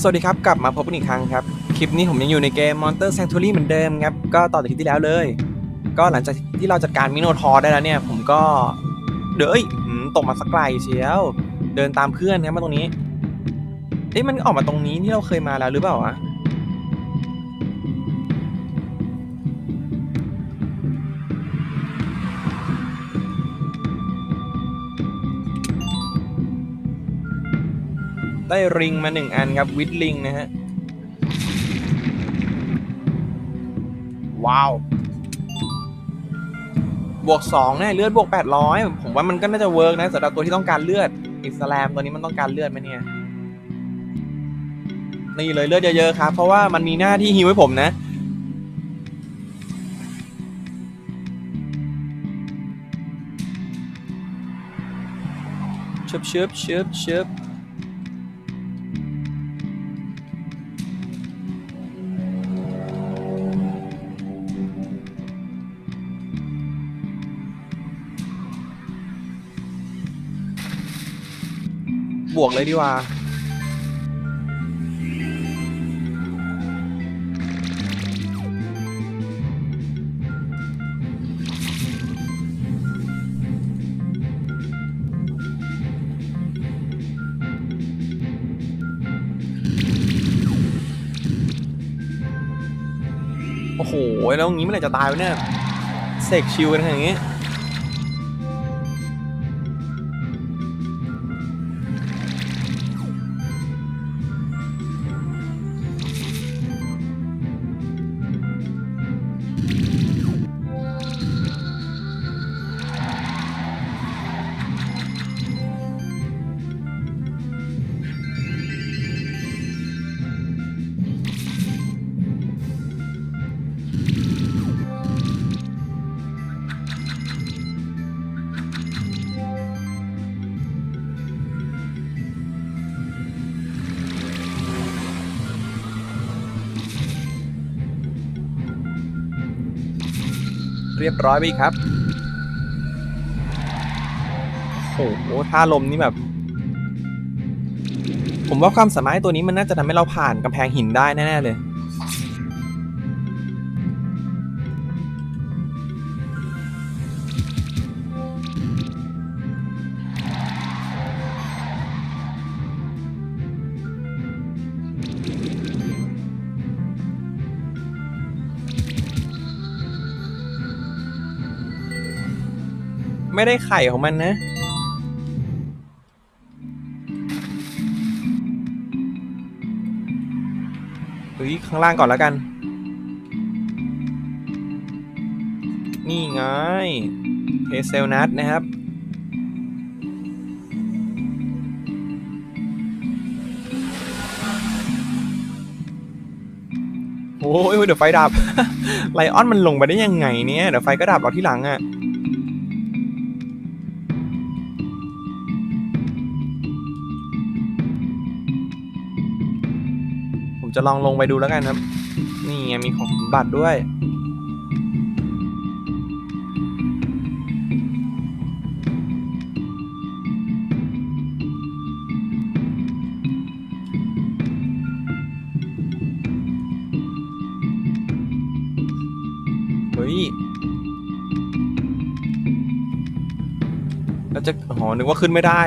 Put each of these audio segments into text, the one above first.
สวัสดีครับ กลับมาพบกันอีกครั้งครับ คลิปนี้ผมยังอยู่ในเกม Monster Sanctuary เหมือนเดิมครับ ก็ต่อจากคลิปที่แล้วเลย ก็หลังจากที่เราจัดการมิโนทอร์ได้แล้วเนี่ย ผมก็เดยวเอ้ยหืมตกมาสักไกลเชียว เดินตามเพื่อนครับมาตรงนี้ เอ๊ะมันออกมาตรงนี้ที่เราเคยมาแล้วหรือเปล่าวะ ได้ริงมาหนึ่งอันครับวิดลิงนะฮะ ว้าว บวกสองเนี่ยเลือดบวกแปดร้อยผมว่ามันก็น่าจะเวิร์กนะสำหรับตัวที่ต้องการเลือดอิสลามตัวนี้มันต้องการเลือดไหมเนี่ยนี่เลยเลือดเยอะๆครับ เพราะว่ามันมีหน้าที่ฮิวให้ผมนะชึบชึบชึบชึบ วกเลยดีกว่าโอ้โห แล้วงี้เมื่อไหร่จะตายวะเนี่ย เสกชิวกันขนาดนี้ เรียบร้อยไปอีกครับ โอ้โหท่าลมนี่แบบ ผมว่าความสามารถตัวนี้มันน่าจะทำให้เราผ่านกำแพงหินได้แน่ๆเลย ไม่ได้ไข่ของมันนะเฮ้ยข้างล่างก่อนแล้วกัน นี่ไงเฮเซลนัทนะครับ โอ้ยเดี๋ยวไฟดับ ไลออนมันลงไปได้ยังไงเนี่ย เดี๋ยวไฟก็ดับเราที่หลังอะ่ะ จะลองลงไปดูแล้วกันครับ นี่ไงมีของสมบัติด้วย เฮ้ยแล้วจะอ๋อนึกว่าขึ้นไม่ได้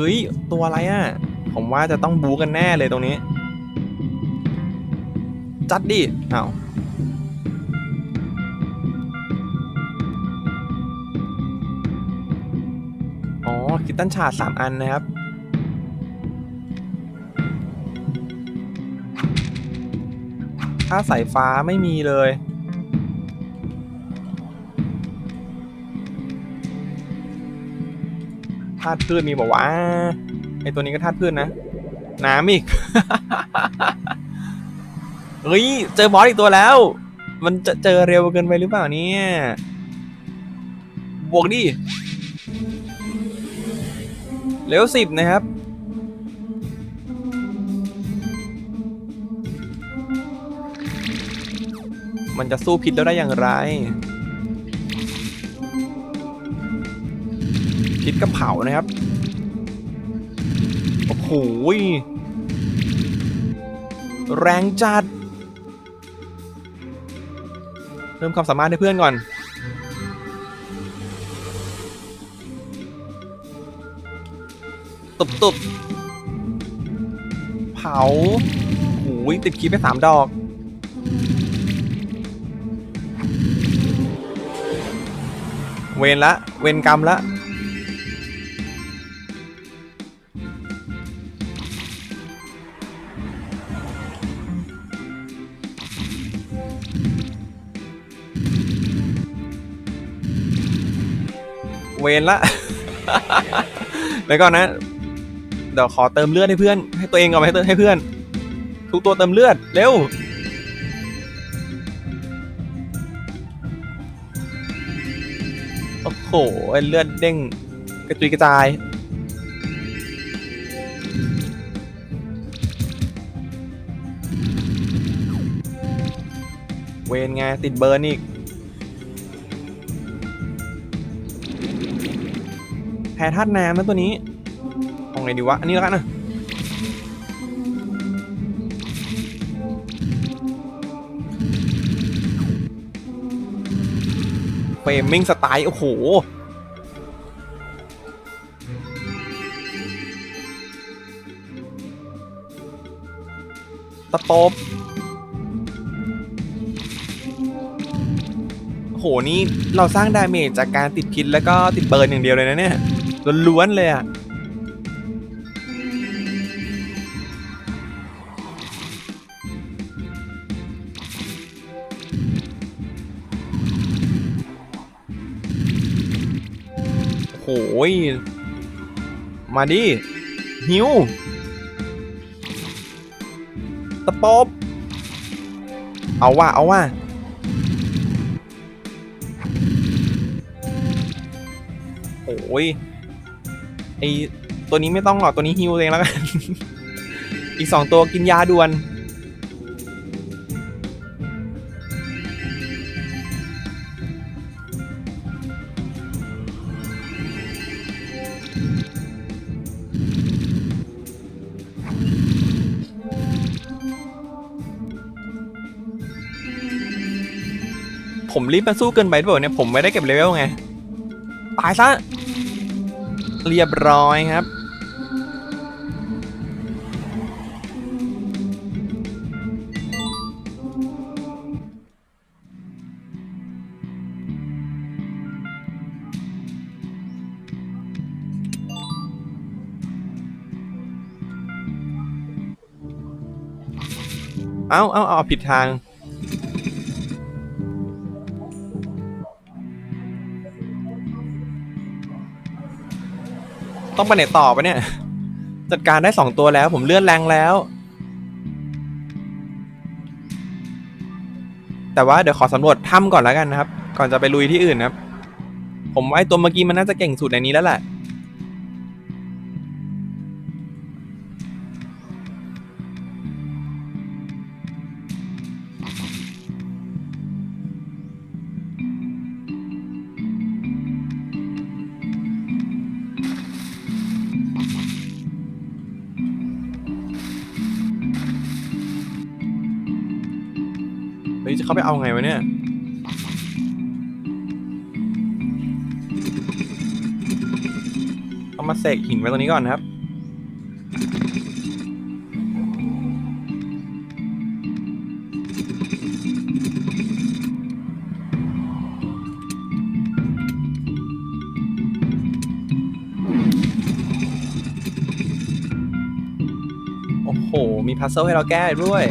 ฮ้ย ตัวอะไรอะ ผมว่าจะต้องบูกันแน่เลยตรงนี้ จัดดิอ้าวอ๋อคิตตันชาร์ดสามอันนะครับถ้าสายฟ้าไม่มีเลย ธาตุพืชมีบอกว่าไอตัวนี้ก็ธาตุพืชนะ น้ำอีก เฮ้ย เจอบอสอีกตัวแล้ว มันจะเจอเร็วเกินไปหรือเปล่าเนี่ย บวกดิ เร็วสิบนะครับมันจะสู้พิษแล้วได้อย่างไร พิษก็เผานะครับ โอ้โหแรงจัด เพิ่มความสามารถให้เพื่อนก่อน ตุบตุบเผาโอ้ยติดคีไปสามดอกเวนละ เวนกรรมละ เวนละ แล้วก่อนนะ เดี๋ยวขอเติมเลือดให้เพื่อน ให้ตัวเองก่อนไหมให้เติมให้เพื่อน ทุกตัวเติมเลือด เร็ว โอ้โหไอ้เลือดเด้งกระจุยกระจายเวนไงติดเบิร์นอีก พ้ธาตุน้ำนะตัวนี้เอาไงดีวะ อันนี้แล้วกันนะเฟรมมิ่งสไตล์ โอ้โห ตะปบโอ้โห นี่เราสร้างดาเมจจากการติดพิษแล้วก็ติดเบิร์นอย่างเดียวเลยนะเนี่ย ล้วนๆเลยอะโอ้โหยมาดิหิวตะปบเอาว่าเอาว่าโอ้ย ไอตัวนี้ไม่ต้องหรอกตัวนี้ฮิวเองแล้วกัน อีกสองตัวกินยาด่วน ผมรีบมาสู้เกินไปหรือเปล่าเนี่ย ผมไม่ได้เก็บเลเวลไง ตายซะ เรียบร้อยครับ เอาเอาเอาผิดทาง ต้องไปไหนต่อปะเนี่ย จัดการได้สองตัวแล้ว ผมเลื่อนแรงแล้ว แต่ว่าเดี๋ยวขอสำรวจถ้ำก่อนแล้วกันนะครับ ก่อนจะไปลุยที่อื่นนะครับ ผมว่าไอตัวเมื่อกี้มันน่าจะเก่งสุดในนี้แล้วแหละ จะเข้าไปเอาไงวะเนี่ยต้องมาเสกหินไว้ตรงนี้ก่อนครับ โอ้โห มีพัซเซิลให้เราแก้ด้วย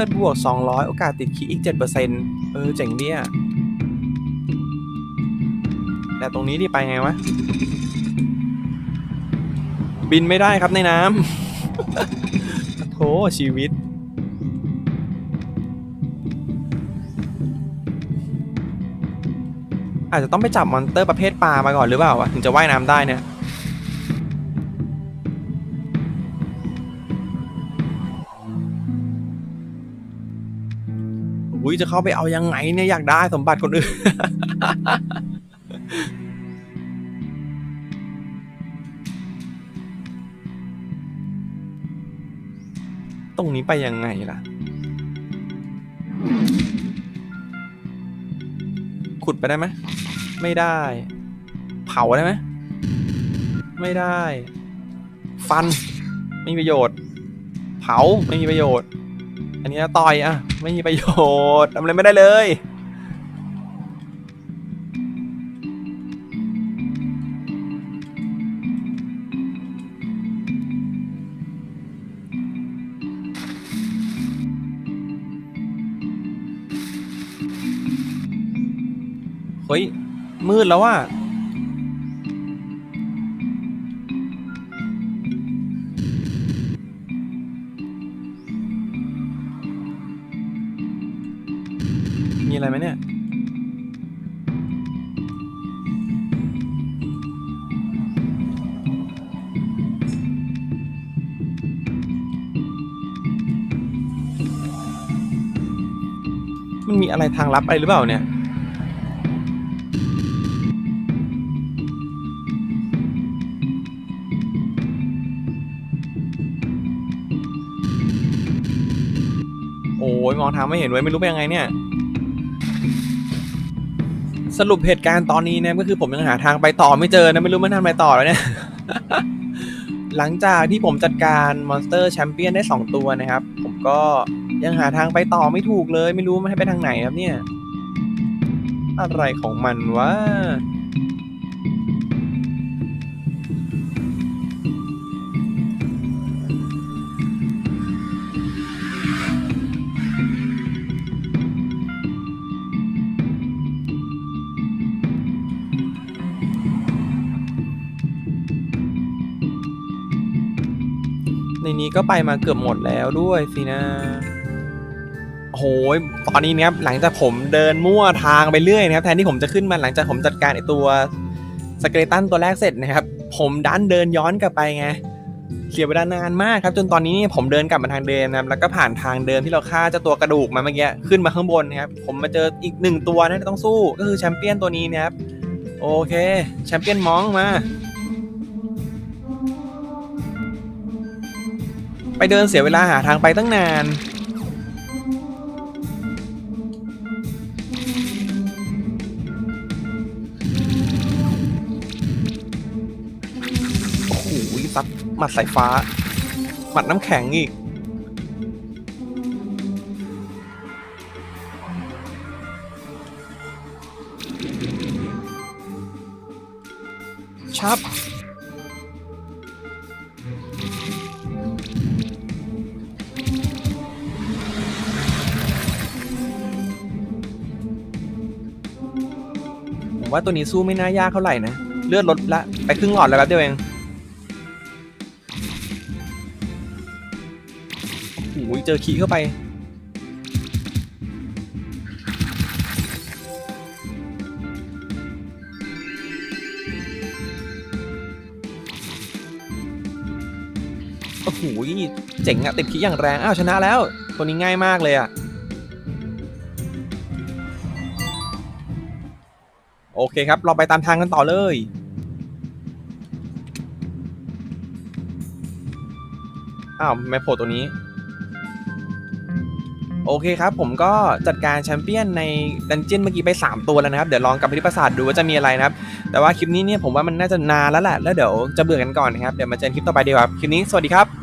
ลือดบวก 200 โอกาสติดคีอีก 7%เออ เจ๋งเนี่ยแต่ตรงนี้ดิไปไงวะ บินไม่ได้ครับในน้ำโถชีวิต อาจจะต้องไปจับมอนเตอร์ประเภทปลามาก่อนหรือเปล่าวะ ถึงจะว่ายน้ำได้เนี่ย ยจะเข้าไปเอายังไงเนี่ยอยากได้สมบัติคนอื่น ตรงนี้ไปยังไงล่ะ ขุดไปได้ไหมไม่ได้ เผาได้ไหมไม่ได้ ฟัน ไม่มีประโยชน์ เผาไม่มีประโยชน์ อันนี้ต่อยอะ ไม่มีประโยชน์ทำอะไรไม่ได้เลยเฮ้ยมืดแล้วว่ะ มีอะไรไหมเนี่ย มันมีอะไรทางลับอะไรหรือเปล่าเนี่ยโอ้ยมองทางไม่เห็นไว้ยไม่รู้เป็นยังไงเนี่ย สรุปเหตุการณ์ตอนนี้เนี่ยก็คือผมยังหาทางไปต่อไม่เจอนะไม่รู้มันทางไปต่อแล้วเนี่ย หลังจากที่ผมจัดการมอนสเตอร์แชมเปี้ยนได้ 2 ตัวนะครับ ผมก็ยังหาทางไปต่อไม่ถูกเลย ไม่รู้มันให้ไปทางไหนครับเนี่ย อะไรของมันวะ นี้ก็ไปมาเกือบหมดแล้วด้วยสินะโอ้โหยตอนนี้นะครับหลังจากผมเดินมั่วทางไปเรื่อยนะครับแทนที่ผมจะขึ้นมาหลังจากผมจัดการไอตัวสเกเลตันตัวแรกเสร็จนะครับ ผมดันเดินย้อนกลับไปไงเสียเวลานานมากครับ จนตอนนี้นี่ผมเดินกลับมาทางเดิมนะครับแล้วก็ผ่านทางเดิมที่เราฆ่าเจ้าตัวกระดูกมาเมื่อกี้ขึ้นมาข้างบนนะครับผมมาเจออีกหนึ่งตัวนะที่ต้องสู้ก็คือแชมเปี้ยนตัวนี้นะครับโอเคแชมเปี้ยนมองมา ไปเดินเสียเวลาหาทางไปตั้งนาน โอ้โหซัดหมัดสายฟ้า หมัดน้ำแข็งอีก ชับ ว่าตัวนี้สู้ไม่น่ายากเท่าไหร่นะ เลือดลดละไปครึ่งหลอดแล้วแป๊บเดียวเองโอ้โหเจอขีเข้าไป โอ้โหเจ๋งอะติดขีอย่างแรง อ้าวชนะแล้ว ตัวนี้ง่ายมากเลยอะ โอเคครับ เราไปตามทางกันต่อเลย อ้าวแมโผล่ตัวนี้ โอเคครับ ผมก็จัดการแชมเปี้ยนในดันเจี้ยนเมื่อกี้ไป 3 ตัวแล้วนะครับ เดี๋ยวลองกลับไปที่ปราสาทดูว่าจะมีอะไรนะครับ แต่ว่าคลิปนี้เนี่ยผมว่ามันน่าจะนานแล้วแหละ แล้วเดี๋ยวจะเบื่อกันก่อนนะครับ เดี๋ยวมาเจอกันคลิปต่อไปดีกว่าครับคลิปนี้สวัสดีครับ